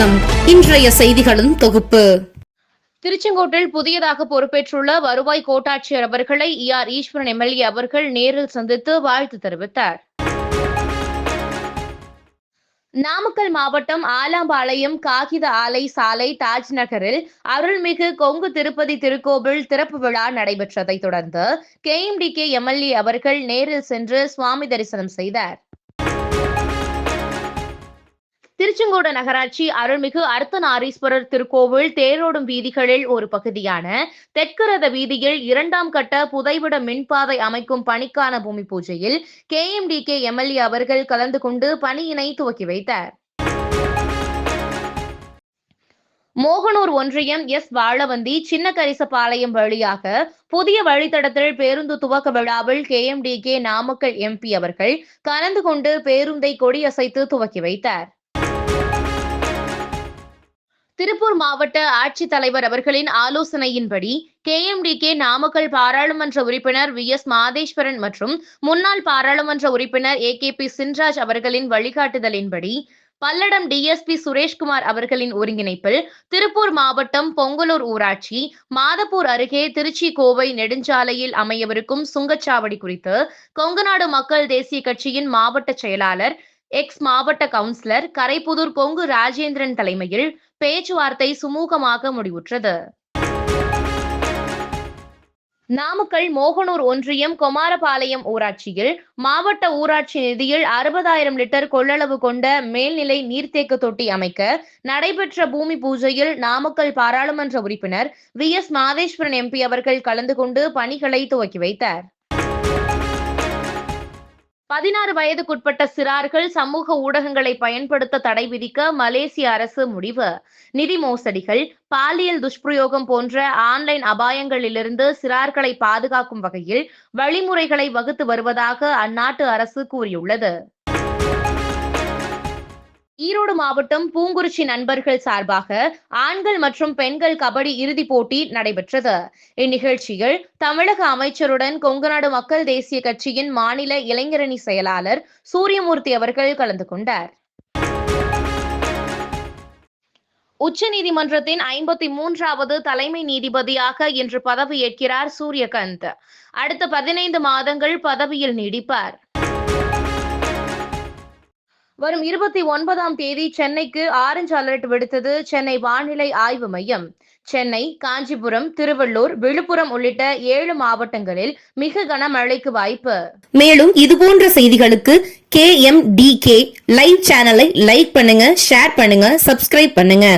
வணக்கம். இன்றைய செய்திகளின் தொகுப்பு. திருச்செங்கோட்டில் புதியதாக பொறுப்பேற்றுள்ள வருவாய் கோட்டாட்சியர் அவர்களை இ. ஆர். ஈஸ்வரன் எம்எல்ஏ அவர்கள் நேரில் சந்தித்து வாழ்த்து தெரிவித்தார். நாமக்கல் மாவட்டம் ஆலாம்பாளையம் காகித ஆலை சாலை தாஜ் நகரில் அருள்மிகு கொங்கு திருப்பதி திருக்கோவில் திறப்பு விழா நடைபெற்றதைத் தொடர்ந்து கே எம்எல்ஏ அவர்கள் நேரில் சென்று சுவாமி தரிசனம் செய்தார். திருச்செங்கோடு நகராட்சி அருள்மிகு அர்த்தநாரீஸ்வரர் திருக்கோவில் தேரோடும் வீதிகளில் ஒரு பகுதியான தெற்குரத வீதியில் இரண்டாம் கட்ட புதைவிட மின்பாதை அமைக்கும் பணிக்கான பூமி பூஜையில் கேஎம்டிகே எம்எல்ஏ அவர்கள் கலந்து கொண்டு பணியினை துவக்கி வைத்தார். மோகனூர் ஒன்றியம் எஸ். வாழவந்தி சின்ன கரிசபாளையம் வழியாக புதிய வழித்தடத்தில் பேருந்து துவக்க விழாவில் கே நாமக்கல் எம்பி அவர்கள் கலந்து கொண்டு பேருந்தை கொடியசைத்து துவக்கி வைத்தார். திருப்பூர் மாவட்ட ஆட்சித்தலைவர் அவர்களின் ஆலோசனையின்படி கேஎம்டிகே நாமக்கல் பாராளுமன்ற உறுப்பினர் வி எஸ் மாதேஸ்வரன் மற்றும் முன்னாள் பாராளுமன்ற உறுப்பினர் ஏ கே பி சின்ராஜ் அவர்களின் வழிகாட்டுதலின்படி பல்லடம் டிஎஸ்பி சுரேஷ்குமார் அவர்களின் ஒருங்கிணைப்பில் திருப்பூர் மாவட்டம் பொங்கலூர் ஊராட்சி மாதப்பூர் அருகே திருச்சி கோவை நெடுஞ்சாலையில் அமையவிருக்கும் சுங்கச்சாவடி குறித்து கொங்குநாடு மக்கள் தேசிய கட்சியின் மாவட்ட செயலாளர் எக்ஸ் மாவட்ட கவுன்சிலர் கரைப்புதூர் கொங்கு ராஜேந்திரன் தலைமையில் பேச்சுவார்த்தை சுமூகமாக முடிவுற்றது. நாமக்கல் மோகனூர் ஒன்றியம் குமாரபாளையம் ஊராட்சியில் மாவட்ட ஊராட்சி நிதியில் அறுபதாயிரம் லிட்டர் கொள்ளளவு கொண்ட மேல்நிலை நீர்த்தேக்க தொட்டி அமைக்க நடைபெற்ற பூமி பூஜையில் நாமக்கல் பாராளுமன்ற உறுப்பினர் வி எஸ் மாதேஸ்வரன் எம்பி அவர்கள் கலந்து கொண்டு பணிகளை துவக்கி வைத்தார். பதினாறு வயதுக்குட்பட்ட சிறார்கள் சமூக ஊடகங்களை பயன்படுத்த தடை விதிக்க மலேசிய அரசு முடிவு. நிதி மோசடிகள் பாலியல் துஷ்பிரயோகம் போன்ற ஆன்லைன் அபாயங்களிலிருந்து சிறார்களை பாதுகாக்கும் வகையில் வழிமுறைகளை வகுத்து வருவதாக அந்நாட்டு அரசு கூறியுள்ளது. ஈரோடு மாவட்டம் பூங்குறிச்சி நண்பர்கள் சார்பாக ஆண்கள் மற்றும் பெண்கள் கபடி இறுதிப் போட்டி நடைபெற்றது. இந்நிகழ்ச்சியில் தமிழக அமைச்சருடன் கொங்குநாடு மக்கள் தேசிய கட்சியின் மாநில இளைஞரணி செயலாளர் சூரியமூர்த்தி அவர்கள் கலந்து கொண்டார். உச்சநீதிமன்றத்தின் ஐம்பத்தி மூன்றாவது தலைமை நீதிபதியாக இன்று பதவியேற்கிறார் சூரியகாந்த். அடுத்த பதினைந்து மாதங்கள் பதவியில் நீடிப்பார். வரும் இருபத்தி ஒன்பதாம் தேதி சென்னைக்கு ஆரஞ்சு அலர்ட் விடுத்தது சென்னை வானிலை ஆய்வு மையம். சென்னை காஞ்சிபுரம் திருவள்ளூர் விழுப்புரம் உள்ளிட்ட ஏழு மாவட்டங்களில் மிக கனமழைக்கு வாய்ப்பு. மேலும் இதுபோன்ற செய்திகளுக்கு K M D K live சேனலை லைக் பண்ணுங்க ஷேர் பண்ணுங்க சப்ஸ்கிரைப் பண்ணுங்க.